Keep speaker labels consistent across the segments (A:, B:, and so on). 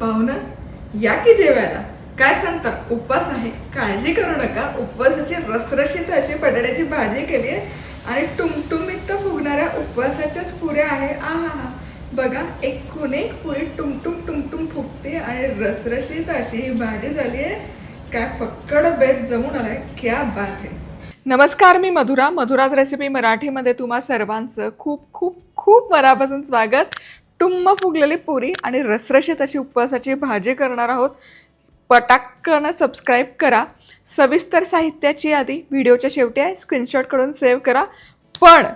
A: पाहुणं या की जेवायला? काय सांगता? उपवास आहे. काळजी करू नका. उपवासाची रसरशीत अशी बटाट्याची भाजी केली आहे आणि टुमटुमीत फुगणाऱ्या उपवासाच्याच पुऱ्या आहे. आहा बघा एकूण एक पुरी टुमटुम टुमटुम फुगते आणि रसरशीत अशी ही भाजी झाली आहे. काय फक्कड बेत जमून आलाय. क्या बात आहे. नमस्कार मी मधुरा. मधुराज रेसिपी मराठीमध्ये तुम्हा सर्वांचं खूप खूप खूप मनापासून स्वागत. टुम्म फुगलेली पुरी आणि रसरशीत अशी उपवासाची भाजी करणार आहोत. पटाक्कन सबस्क्राईब करा. सविस्तर साहित्याची यादी व्हिडिओच्या शेवटी आहे. स्क्रीनशॉट करून सेव्ह करा. पण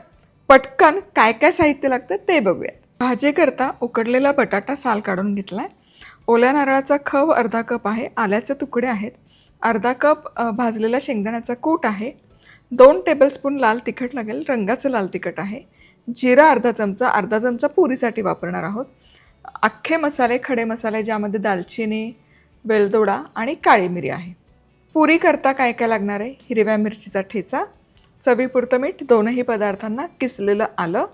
A: पटकन काय काय साहित्य लागतं ते बघूया भाजी करता उकडलेला बटाटा साल काढून घेतला आहे ओल्या नारळाचा खव अर्धा कप आहे. आल्याचे तुकडे आहेत. अर्धा कप भाजलेला शेंगदाण्याचा कूट आहे. दोन टेबलस्पून लाल तिखट लागेल. रंगाचं लाल तिखट आहे. जिरा अर्धा चमचा अर्धा चमचा पुरीसाठी वापरणार आहोत. अख्खे मसाले खडे मसाले ज्यामध्ये दालचिनी वेलदोडा आणि काळी मिरी आहे. पुरी करता काय काय लागणार आहे? हिरव्या मिरचीचा ठेचा चवीपुरतं मीठ दोनही पदार्थांना किसलेलं आलं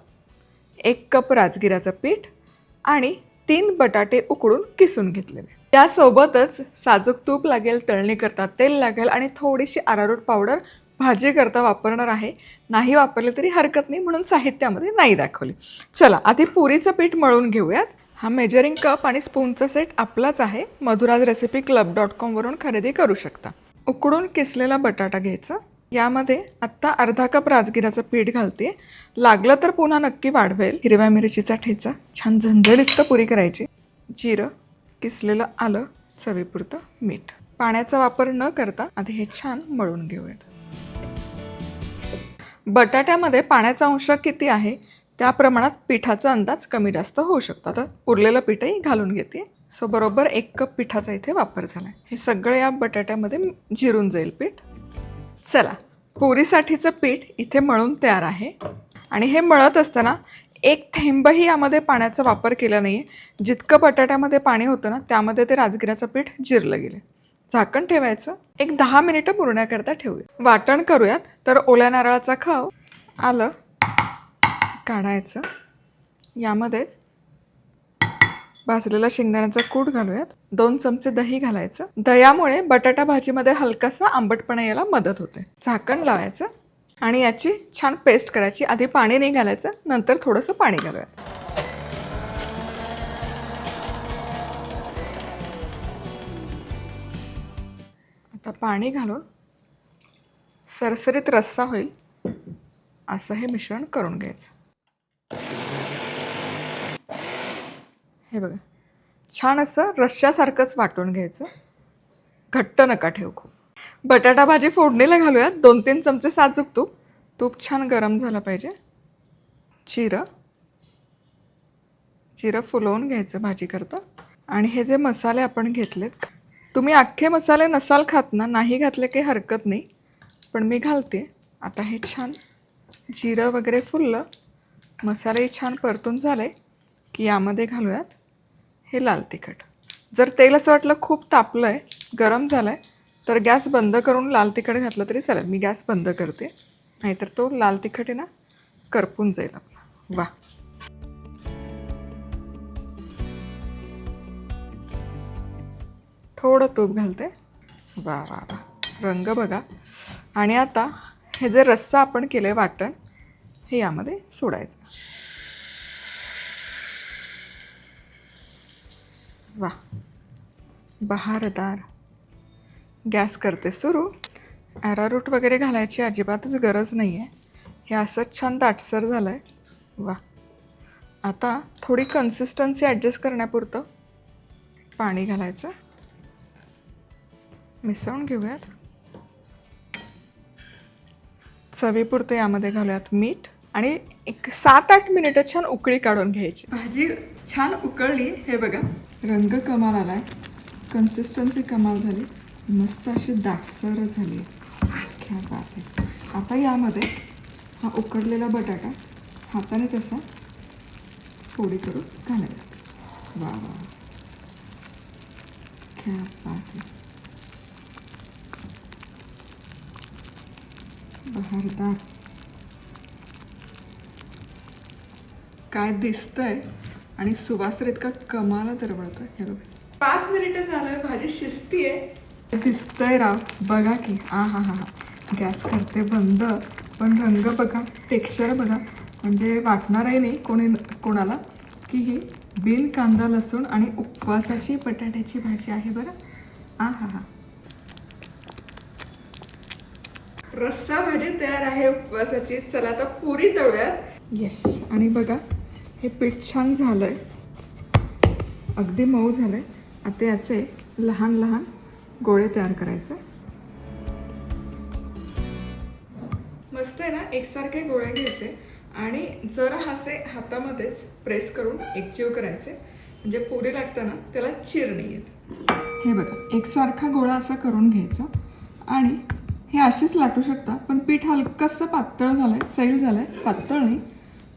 A: एक कप राजगिराचं पीठ आणि तीन बटाटे उकडून किसून घेतलेले. त्यासोबतच साजूक तूप लागेल तळणी करता तेल लागेल आणि थोडीशी आरारूट पावडर भाजी करता वापरणार आहे. नाही वापरले तरी हरकत नाही म्हणून साहित्यामध्ये नाही दाखवली. चला आधी पुरीचं पीठ मळून घेऊयात. हा मेजरिंग कप आणि स्पूनचा सेट आपलाच आहे. मधुराज रेसिपी क्लब डॉट कॉमवरून खरेदी करू शकता. उकडून किसलेला बटाटा घ्यायचा. यामध्ये आत्ता अर्धा कप राजगिराचं पीठ घालते. लागलं तर पुन्हा नक्की वाढवेल. हिरव्या मिरचीचा ठेचा. छान झणझणीत पुरी करायची. जिरं किसलेलं आलं चवीपुरतं मीठ. पाण्याचा वापर न करता आधी हे छान मळून घेऊयात. बटाट्यामध्ये पाण्याचा अंश किती आहे? त्या प्रमाणात पिठाचा अंदाज कमी जास्त होऊ शकतो. आता उरलेलं पीठही घालून घेते. सो बरोबर एक कप पिठाचा इथे वापर झाला आहे हे सगळं या बटाट्यामध्ये जिरून जाईल पीठ. चला पुरीसाठीचं पीठ इथे मळून तयार आहे. आणि हे मळत असताना एक थेंबही यामध्ये पाण्याचा वापर केला नाही आहे जितकं बटाट्यामध्ये पाणी होतं ना त्यामध्ये ते राजगिऱ्याचं पीठ जिरलं गेलं झाकण ठेवायचं. एक दहा मिनिटं पुरण्याकरता ठेवूया. वाटण करूयात तर ओल्या नारळाचा खाव आलं काढायचं. यामध्येच भाजलेला शेंगदाण्याचा कूट घालूयात. दोन चमचे दही घालायचं. दह्यामुळे बटाटा भाजीमध्ये हलकासा आंबटपणा यायला मदत होते. झाकण लावायचं आणि याची छान पेस्ट करायची. आधी पाणी नाही घालायचं नंतर थोडंसं पाणी घालूयात. आता पाणी घालून सरसरीत रस्सा होईल असं हे मिश्रण करून घ्यायचं. हे बघा छान असं रश्श्यासारखंच वाटून घ्यायचं. घट्ट नका ठेवू खूप. बटाटा भाजी फोडणीला घालूयात दोन तीन चमचे साजूक तूप. तूप छान गरम झालं पाहिजे. जिरं जिरं फुलवून घ्यायचं भाजी करता आणि हे जे मसाले आपण घेतलेत तुम्ही अख्खे मसाले नसाल खात ना नाही घातले काही हरकत नाही. पण मी घालते. आता हे छान जिरं वगैरे फुललं मसालेही छान परतून झाले की यामध्ये घालूयात. हे लाल तिखट. जर तेल असं वाटलं खूप तापलं आहे गरम झालं आहे तर गॅस बंद करून लाल तिखट घातलं तरी चालेल. मी गॅस बंद करते. नाहीतर तो लाल तिखट आहे ना करपून जाईल आपला. वा. थोडं तूप घालते. वा वा वा. रंग बघा. आणि आता हे जे रस्सा आपण केलं आहे वाटण हे यामध्ये सोडायचं. वा. बहारदार. गॅस करते सुरू. ॲरारूट वगैरे घालायची अजिबातच गरज नाही आहे हे असंच छान दाटसर झालं आहे वा. आता थोडी कन्सिस्टन्सी ॲडजस्ट करण्यापुरतं पाणी घालायचं. मिसळून घेऊयात. चवीपुरतं यामध्ये घालूयात मीठ आणि एक सात आठ मिनिटं छान उकळी काढून घ्यायची. भाजी छान उकळली. हे बघा रंग कमाल आलाय. कन्सिस्टन्सी कमाल झाली. मस्त अशी दाटसर झाली. आहे. आता यामध्ये हा उकडलेला बटाटा हातानेच असा फोडी करून घालायला वा वा ख्या क्या बात आहे. बहारदार काय दिसतंय? आणि सुवासर इतका कमाला दरवळतोय हे बघ. पाच मिनिटं झालं भाजी शिस्ती आहे दिसतंय राव. बघा की. आ हा हा हा. गॅस करते बंद. पण रंग बघा टेक्स्चर बघा. म्हणजे वाटणारही नाही कोणी कोणाला की ही बिन कांदा लसूण आणि उपवासाची बटाट्याची भाजी आहे बरं. आ हा हा. रस्सा भाजी तयार आहे उपवासाची. चला आता पुरी तळूयात. येस आणि बघा हे पीठ छान झालंय. अगदी मऊ झालंय. आता याचे लहान लहान गोळे तयार करायचे. मस्त आहे ना? एकसारखे गोळे घ्यायचे. आणि जरा हासे हातामध्येच प्रेस करून एकजीव करायचे. म्हणजे पुरी लागताना त्याला चिर नाही येत. हे बघा एकसारखा गोळा असा करून घ्यायचा. आणि हे अशीच लाटू शकता पण पीठ हलकंसं पातळ झालं आहे सैल झालं आहे पातळ नाही.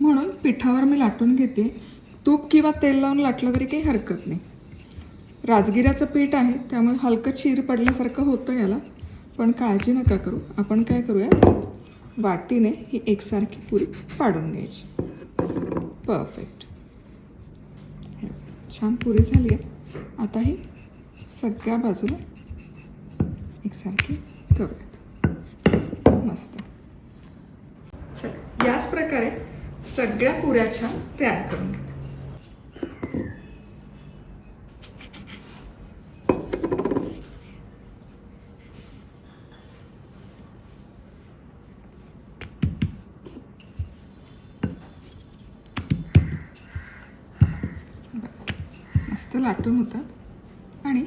A: म्हणून पिठावर मी लाटून घेते. तूप किंवा तेल लावून लाटलं तरी काही हरकत नाही. राजगिऱ्याचं पीठ आहे त्यामुळे हलकं चीर पडल्यासारखं होतं याला. पण काळजी नका करू आपण काय करूया वाटीने ही एकसारखी पुरी पाडून घ्यायची. परफेक्ट हे, छान पुरी झाली आहे. आता ही सगळ्या बाजूला एकसारखी करूया मस्त चला याच प्रकारे सगळ्या पुऱ्या छान तयार करून घेते मस्त लाटून होतात आणि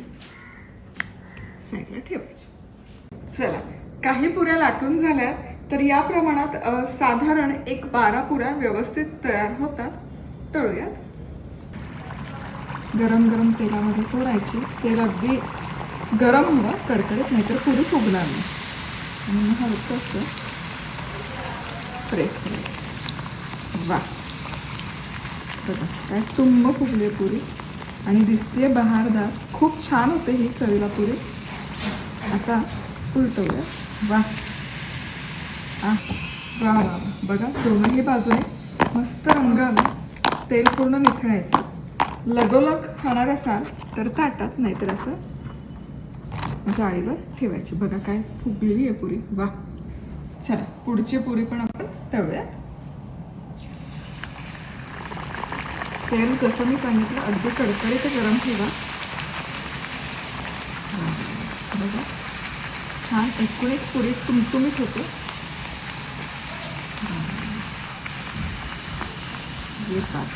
A: साईडला ठेवायचे. चला काही पुऱ्या लाटून झाल्या तर या प्रमाणात साधारण एक बारा पुऱ्या व्यवस्थित तयार होतात. तळूयात. गरम गरम तेलामध्ये सोडायची. तेल अगदी गरम हवं कडकडीत नाहीतर पुरी फुगणार नाही. आणि मग हलकं असं प्रेस करायचं. वा बघा काय तुंब फुगले पुरी. आणि दिसते बहारदार. खूप छान होते ही चवीला पुरी. आता उलटवूया. वा आ वा वा बघा दोनही बाजूने मस्त रंग आला तेल पूर्ण निथळायचं लगोलग खाणार असाल तर ताटात नाहीतर असं जाळीवर ठेवायची. बघा काय फुगलेली आहे पुरी. वा. चला पुढची पुरी पण आपण तळूयात. तेल जसं मी सांगितलं अगदी कडकडीत गरम ठेवा. बघा छान एकूण एक पुरी तुमतुमीत होते. हे पाच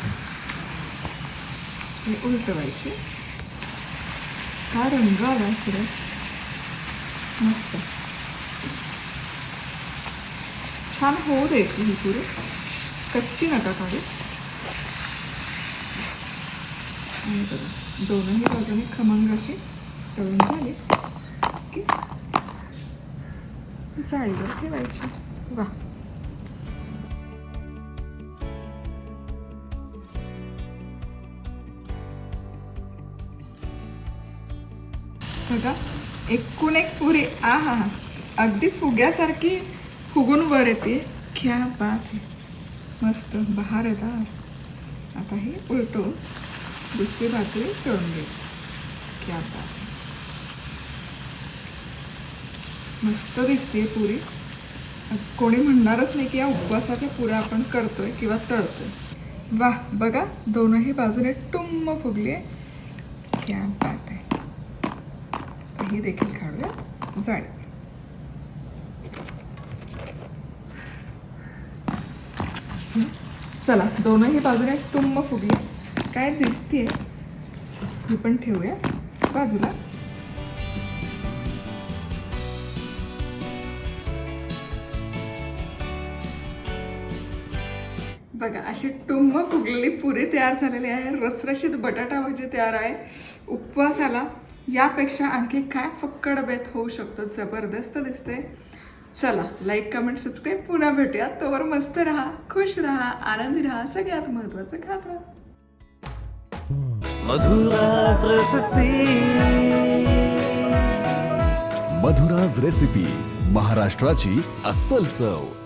A: हे उलटवायचे हा रंग आला सुरत मस्त. छान होऊ द्यायची ही पुरी कच्ची नका काढू. आणि बघा दोनही बाजूने खमंग अशी. तळून झाली की जाळीवर ठेवायची. वा. बघा. एकूण एक पुरी. आ हा हा अगदी फुग्यासारखी फुगून वर येते. क्या बात आहे मस्त. बहार आता हे उलटून दुसरी बाजू तळून घ्यायची. क्या बात मस्त दिसते पुरी. कोणी म्हणणारच नाही की या उपवासाच्या पुऱ्या आपण करतोय किंवा तळतोय. वाह. बघा दोनही बाजूने टुम्म फुगली आहे क्या बात ही देखील काढूया जाळी चला दोनही बाजूला एक टुंब फुगली. काय दिसते ही पण ठेवूया बाजूला. बघा अशी टुंब फुगलेली पुरी तयार झालेली आहे. रसरशीत बटाटा भाजी तयार आहे. उपवासाला यापेक्षा आणखी काय फक्कड बेत होऊ शकतो? जबरदस्त दिसते चला लाईक कमेंट सबस्क्राईब पुन्हा भेटूया. तोवर मस्त राहा खुश राहा आनंदी राहा सगळ्यात महत्वाचं खात राहा.
B: मधुराज रसपी
C: मधुराज रेसिपी महाराष्ट्राची अस्सल चव.